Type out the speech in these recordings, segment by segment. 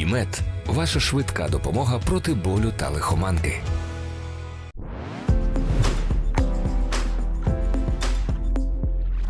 ІМЕД ваша швидка допомога проти болю та лихоманки.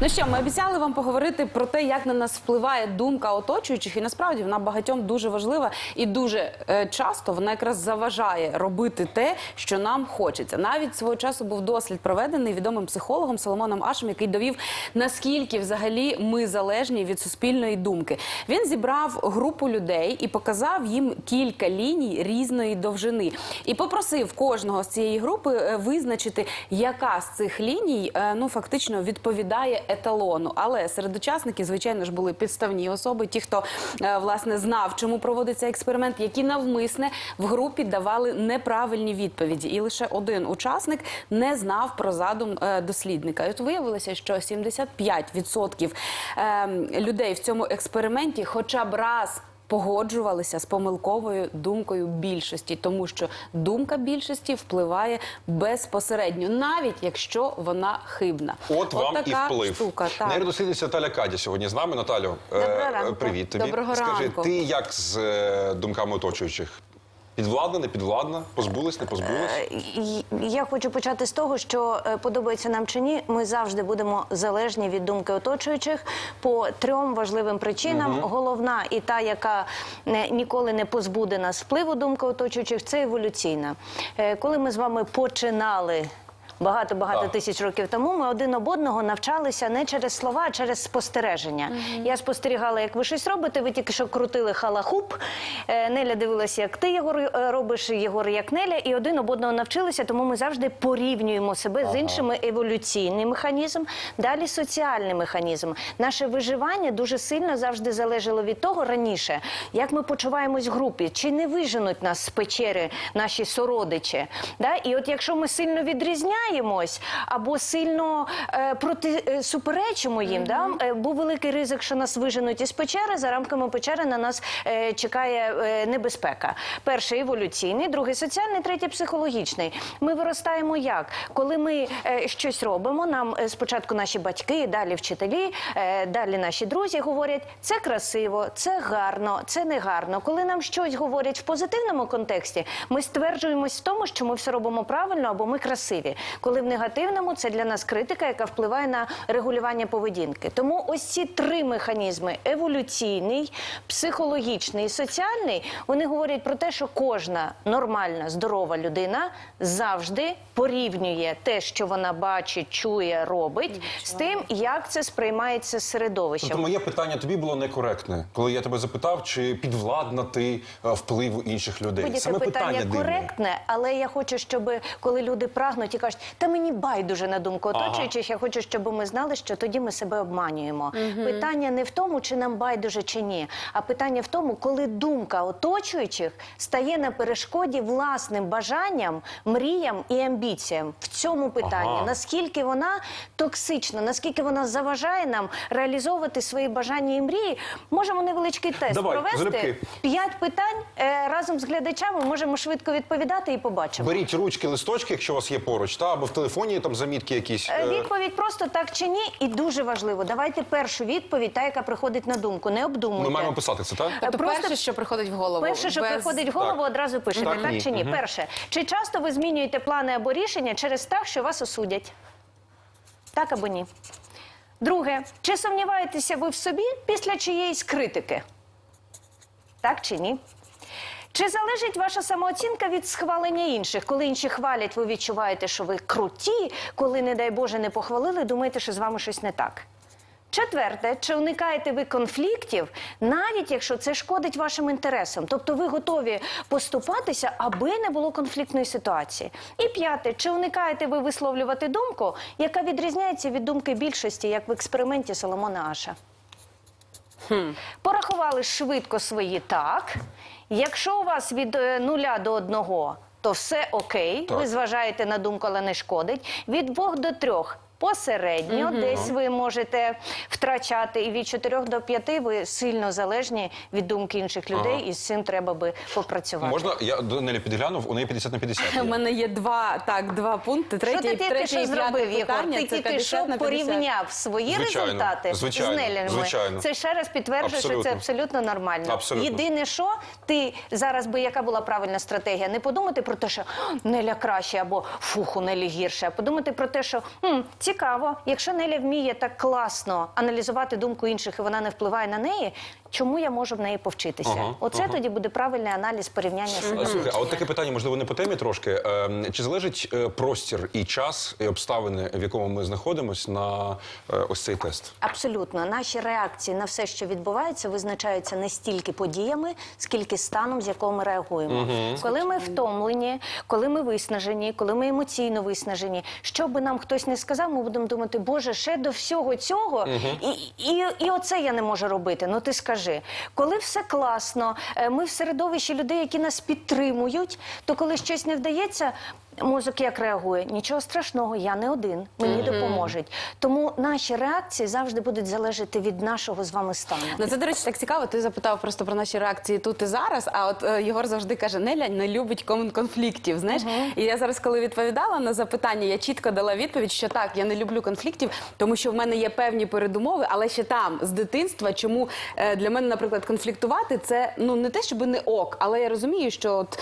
Ну що, ми обіцяли вам поговорити про те, як на нас впливає думка оточуючих, і насправді вона багатьом дуже важлива і дуже е, часто вона якраз заважає робити те, що нам хочеться. Навіть свого часу був дослід проведений відомим психологом Соломоном Ашем, який довів наскільки взагалі ми залежні від суспільної думки. Він зібрав групу людей і показав їм кілька ліній різної довжини, і попросив кожного з цієї групи е, визначити, яка з цих ліній е, ну фактично відповідає еталону. Але серед учасників, звичайно ж, були підставні особи, ті, хто е, власне знав, чому проводиться експеримент, які навмисне в групі давали неправильні відповіді. І лише один учасник не знав про задум е, дослідника. І от виявилося, що 75% е, людей в цьому експерименті, хоча б раз. Погоджувалися з помилковою думкою більшості, тому що думка більшості впливає безпосередньо, навіть якщо вона хибна. От вам і вплив. штука. Так. Нейродослідниця Наталя Кадя сьогодні з нами. Наталю, е, Доброго е, ранку. привіт тобі. Доброго Скажи, ранку. ти як з е, думками оточуючих? Підвладна, не підвладна? Позбулась, не позбулась? Я хочу почати з того, що е, подобається нам чи ні, ми завжди будемо залежні від думки оточуючих по трьом важливим причинам. Головна і та, яка е, ніколи не позбуде нас впливу думки оточуючих, це еволюційна. Е, Коли ми з вами починали. Багато-багато Так. тисяч років тому ми один об одного навчалися не через слова, а через спостереження. Я спостерігала, як ви щось робите. Ви тільки що крутили халахуп. Е, Неля дивилася, як ти Єгор е, робиш, Єгор як Неля, і один об одного навчилися. Тому ми завжди порівнюємо себе з іншими еволюційний механізм, далі соціальний механізм. Наше виживання дуже сильно завжди залежало від того раніше, як ми почуваємось в групі, чи не виженуть нас з печери наші сородичі. Да? І от якщо ми сильно відрізняємось або сильно е, проти е, суперечимо їм, да? е, був великий ризик, що нас виженуть із печери. За рамками печери на нас е, чекає е, небезпека. Перший еволюційний, другий соціальний, третій психологічний. Ми виростаємо як? Коли ми е, щось робимо, нам е, спочатку наші батьки, далі вчителі, е, далі наші друзі говорять, це красиво, це гарно, це не гарно. Коли нам щось говорять в позитивному контексті, ми стверджуємось в тому, що ми все робимо правильно або ми красиві. Коли в негативному це для нас критика, яка впливає на регулювання поведінки. Тому ось ці три механізми: еволюційний, психологічний і соціальний, вони говорять про те, що кожна нормальна, здорова людина завжди порівнює те, що вона бачить, чує, робить, з тим, як це сприймається середовищем. Тобто моє питання тобі було некоректне, коли я тебе запитав, чи підвладна ти е, впливу інших людей. Саме питання, дивне. коректне, але я хочу, щоб коли люди прагнуть і кажуть, та мені байдуже на думку Ага. оточуючих, я хочу, щоб ми знали, що тоді ми себе обманюємо. Питання не в тому, чи нам байдуже чи ні, а питання в тому, коли думка оточуючих стає на перешкоді власним бажанням, мріям і амбіціям. В цьому питанні Ага. наскільки вона токсична, наскільки вона заважає нам реалізовувати свої бажання і мрії. Можемо невеличкий тест Давай, провести. П'ять питань е, разом з глядачами можемо швидко відповідати і побачимо. Беріть ручки, листочки, якщо у вас є поруч, та або в телефоні там замітки якісь. Е, е, Відповідь просто так чи ні, і дуже важливо. Давайте першу відповідь, та яка приходить на думку. Не обдумуйте. Ми маємо писати це, так? Тобто Просто- перше, що приходить в голову, Перше, що без- приходить в голову, Так. одразу пишете, Так, так, ні. чи ні? Перше, чи часто ви змінюєте плани або рішення через страх, що вас осудять? Так або ні? Друге, чи сумніваєтеся ви в собі після чиєїсь критики? Так чи ні? Чи залежить ваша самооцінка від схвалення інших? Коли інші хвалять, ви відчуваєте, що ви круті, коли, не дай Боже, не похвалили, думаєте, що з вами щось не так. Четверте, чи уникаєте ви конфліктів, навіть якщо це шкодить вашим інтересам? Тобто ви готові поступатися, аби не було конфліктної ситуації. І п'яте, чи уникаєте ви висловлювати думку, яка відрізняється від думки більшості, як в експерименті Соломона Аша? Порахували швидко свої так. Якщо у вас від е, нуля до одного, то все окей. Так. Ви зважаєте на думку, але не шкодить. Від двох до трьох Посередньо, десь ви можете втрачати, і від 4 до 5 ви сильно залежні від думки інших людей, і з цим треба би попрацювати. Можна, я до Нелі підглянув, у неї 50 на 50. У мене є два, так, два пункти. Що ти тільки що зробив, Єгор? Ти тільки що порівняв свої Звичайно, результати звичайно, з Неліними. звичайно. Це ще раз підтверджує, що це Абсолютно. абсолютно нормально. Абсолютно. Єдине, що ти зараз би яка була правильна стратегія? Не подумати про те, що Неля краще або фух, у Нелі гірше, а подумати про те, що «Хм, цікаво, якщо Неля вміє так класно аналізувати думку інших і вона не впливає на неї. Чому я можу в неї повчитися? Ага, Оце ага. тоді буде правильний аналіз порівняння себе. Слухай, а от таке питання, можливо, не по темі трошки. Ем, Чи залежить е, простір і час, і обставини, в якому ми знаходимося на е, ось цей тест? Абсолютно, наші реакції на все, що відбувається, визначаються не стільки подіями, скільки станом, з якого ми реагуємо. Коли ми втомлені, коли ми виснажені, коли ми емоційно виснажені, що би нам хтось не сказав, ми будемо думати, Боже, ще до всього цього, і, і, і оце я не можу робити. Ну ти скажи, коли все класно, е, ми в середовищі людей, які нас підтримують, то коли щось не вдається. Мозок як реагує? Нічого страшного, я не один, мені допоможуть. Тому наші реакції завжди будуть залежати від нашого з вами стану. Ну це, до речі, так цікаво. Ти запитав просто про наші реакції тут і зараз. А от е, Єгор завжди каже, Неля не любить кон- конфліктів. Знаєш, і я зараз, коли відповідала на запитання, я чітко дала відповідь, що так, я не люблю конфліктів, тому що в мене є певні передумови, але ще там з дитинства. Чому е, для мене, наприклад, конфліктувати це ну не те, щоб не ок, але я розумію, що от.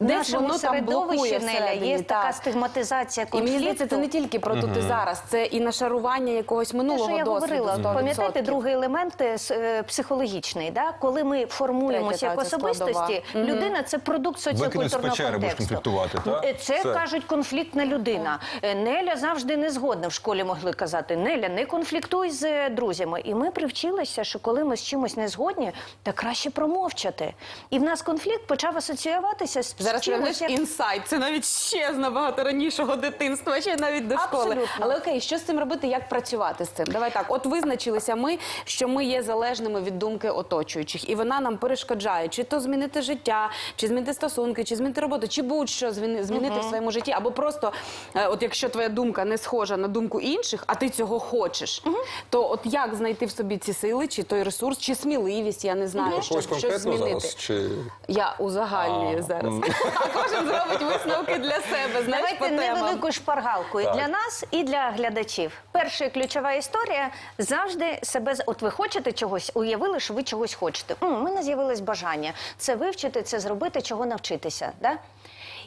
Десь нашому воно там блокує Неля, всередині, є така так. стигматизація І конфлікту. мені здається, це не тільки про тут і зараз, це і нашарування якогось Те, минулого що я досвіду. говорила, 100%. пам'ятаєте, другий елемент е, с- е, психологічний, да? коли ми формуємося Третя, як та, це особистості, складова. людина це продукт Викинуть з соціокультурного печери, будеш контексту. конфліктувати, так? Е, Це Все. кажуть конфліктна людина. Е, Неля завжди не згодна в школі могли казати. Неля, не конфліктуй з е, друзями. І ми привчилися, що коли ми з чимось не згодні, то краще промовчати. І в нас конфлікт почав асоціюватися з Зараз чимось, як... інсайт. Це навіть ще з набагато ранішого дитинства, ще навіть до школи. Абсолютно. Але окей, що з цим робити? Як працювати з цим? Давай так. От визначилися ми, що ми є залежними від думки оточуючих, і вона нам перешкоджає, чи то змінити життя, чи змінити стосунки, чи змінити роботу, чи будь-що зміни- змінити в своєму житті, або просто, е, от якщо твоя думка не схожа на думку інших, а ти цього хочеш, то от як знайти в собі ці сили, чи той ресурс, чи сміливість, я не знаю, Про що, когось щось конкретно змінити. зараз? Чи... Я узагальнюю А, зараз. А кожен зробить висновки для себе. Знаєш, по Давайте темам. невелику шпаргалку і Так. для нас, і для глядачів. Перша і ключова історія завжди себе з- от ви хочете чогось, уявили, що ви чогось хочете. М, У мене з'явилось бажання це вивчити, це зробити, чого навчитися. Да?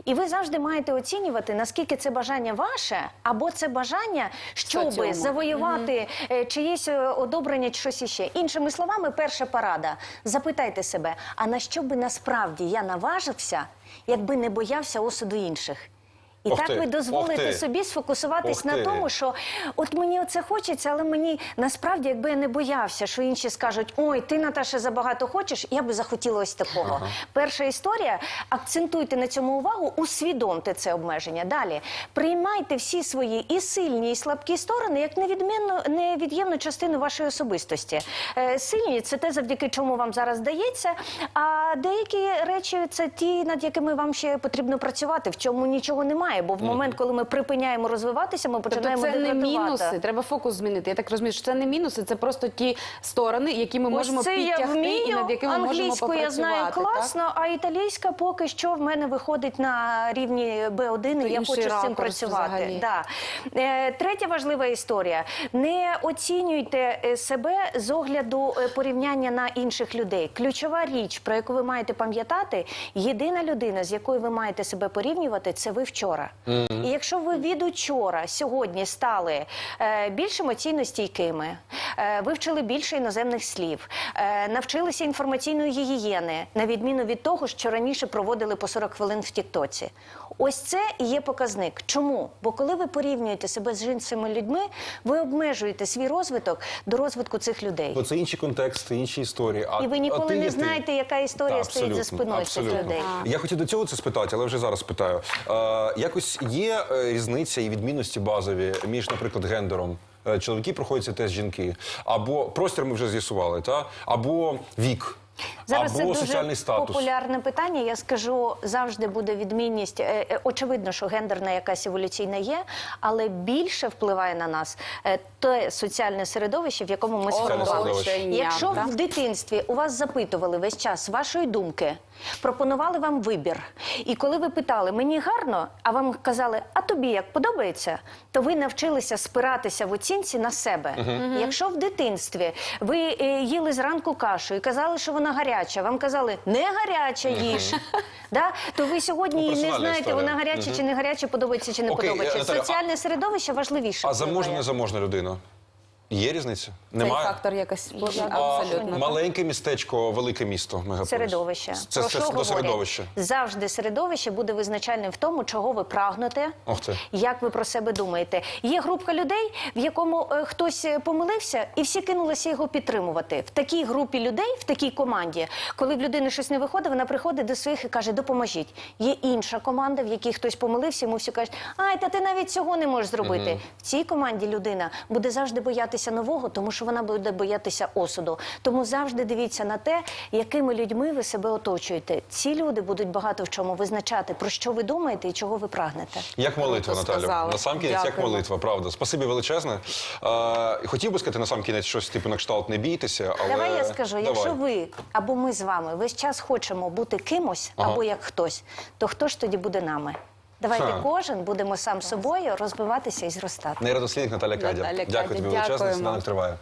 І ви завжди маєте оцінювати, наскільки це бажання ваше, або це бажання, щоби завоювати е, чиєсь е, одобрення чи щось іще. Іншими словами, перша парада. Запитайте себе, а на що би насправді я наважився, якби не боявся осуду інших? І Ох так ти, ви дозволите собі сфокусуватись Ох на ти. тому, що от мені оце хочеться, але мені насправді, якби я не боявся, що інші скажуть: ой, ти Наташа забагато хочеш, я би захотіла ось такого. Перша історія. Акцентуйте на цьому увагу, усвідомте це обмеження. Далі приймайте всі свої і сильні, і слабкі сторони як невідмінну, невід'ємну частину вашої особистості. Е, сильні це те, завдяки чому вам зараз дається. А деякі речі це ті, над якими вам ще потрібно працювати, в чому нічого немає. Бо в момент, коли ми припиняємо розвиватися, ми Тобто це не деградувати. мінуси, треба фокус змінити. Я так розумію, що це не мінуси, це просто ті сторони, які ми можемо я підтягти вмію, і над якими можемо англійську я знаю класно, так? а італійська поки що в мене виходить на рівні Б1, і я хочу з цим працювати. Да. Е, третя важлива історія. Не оцінюйте е, себе з огляду е, порівняння на інших людей. Ключова річ, про яку ви маєте пам'ятати, єдина людина, з якою ви маєте себе порівнювати, це ви вчора. І якщо ви від учора сьогодні стали е, більш емоційно стійкими, е, вивчили більше іноземних слів, е, навчилися інформаційної гігієни, на відміну від того, що раніше проводили по 40 хвилин в Тіктоці. Ось це і є показник. Чому? Бо коли ви порівнюєте себе з іншими людьми, ви обмежуєте свій розвиток до розвитку цих людей. Бо це інші контексти, інші історії. А, І ви а ніколи ти не є ти. знаєте, яка історія Та, стоїть за абсолютно, спиною цих абсолютно. людей. Я хотів до цього це спитати, але вже зараз питаю. Е, якось є е, різниця і відмінності базові між, наприклад, гендером. Е, Чоловіки проходять цей тест жінки, або простір ми вже з'ясували, та або вік. Зараз Або це дуже статус. популярне питання. Я скажу, завжди буде відмінність. Е, е, Очевидно, що гендерна якась еволюційна є, але більше впливає на нас е, те соціальне середовище, в якому ми сформувалися. Якщо так? в дитинстві у вас запитували весь час вашої думки, пропонували вам вибір, і коли ви питали мені гарно, а вам казали, а тобі як подобається, то ви навчилися спиратися в оцінці на себе. Якщо в дитинстві ви їли зранку кашу і казали, що вона гаряча, вам казали не гаряча їж, да? то ви сьогодні Ну, не знаєте, історія. вона гаряча чи не гаряча, подобається чи не Окей, подобається. Наталя, а- Соціальне середовище важливіше. А заможна, не заможна людина? Є різниця? Цей Немає? фактор якось абсолютно. так. маленьке містечко, велике місто, мегаполіс? Середовище. Це, Про це що до середовища. Завжди середовище буде визначальним в тому, чого ви прагнете, Ох ти. як ви про себе думаєте. Є групка людей, в якому е, хтось е, помилився, і всі кинулися його підтримувати. В такій групі людей, в такій команді, коли в людини щось не виходить, вона приходить до своїх і каже: допоможіть. Є інша команда, в якій хтось помилився, йому всі кажуть, ай, та ти навіть цього не можеш зробити. В цій команді людина буде завжди боятися нового, тому що вона буде боятися осуду. Тому завжди дивіться на те, якими людьми ви себе оточуєте. Ці люди будуть багато в чому визначати, про що ви думаєте і чого ви прагнете. Як молитва, Наталю. На сам кінець, як молитва, правда. Спасибі величезне. Е, хотів би сказати на сам кінець щось типу на кшталт не бійтеся, але Давай я скажу, Давай. якщо ви або ми з вами весь час хочемо бути кимось, Ага. або як хтось, то хто ж тоді буде нами? Давайте Ха. кожен будемо сам собою розбиватися і зростати. Нейродослідник Наталя Кадя. Наталя Дякую тобі величезне. дякуємо. Сніданок триває.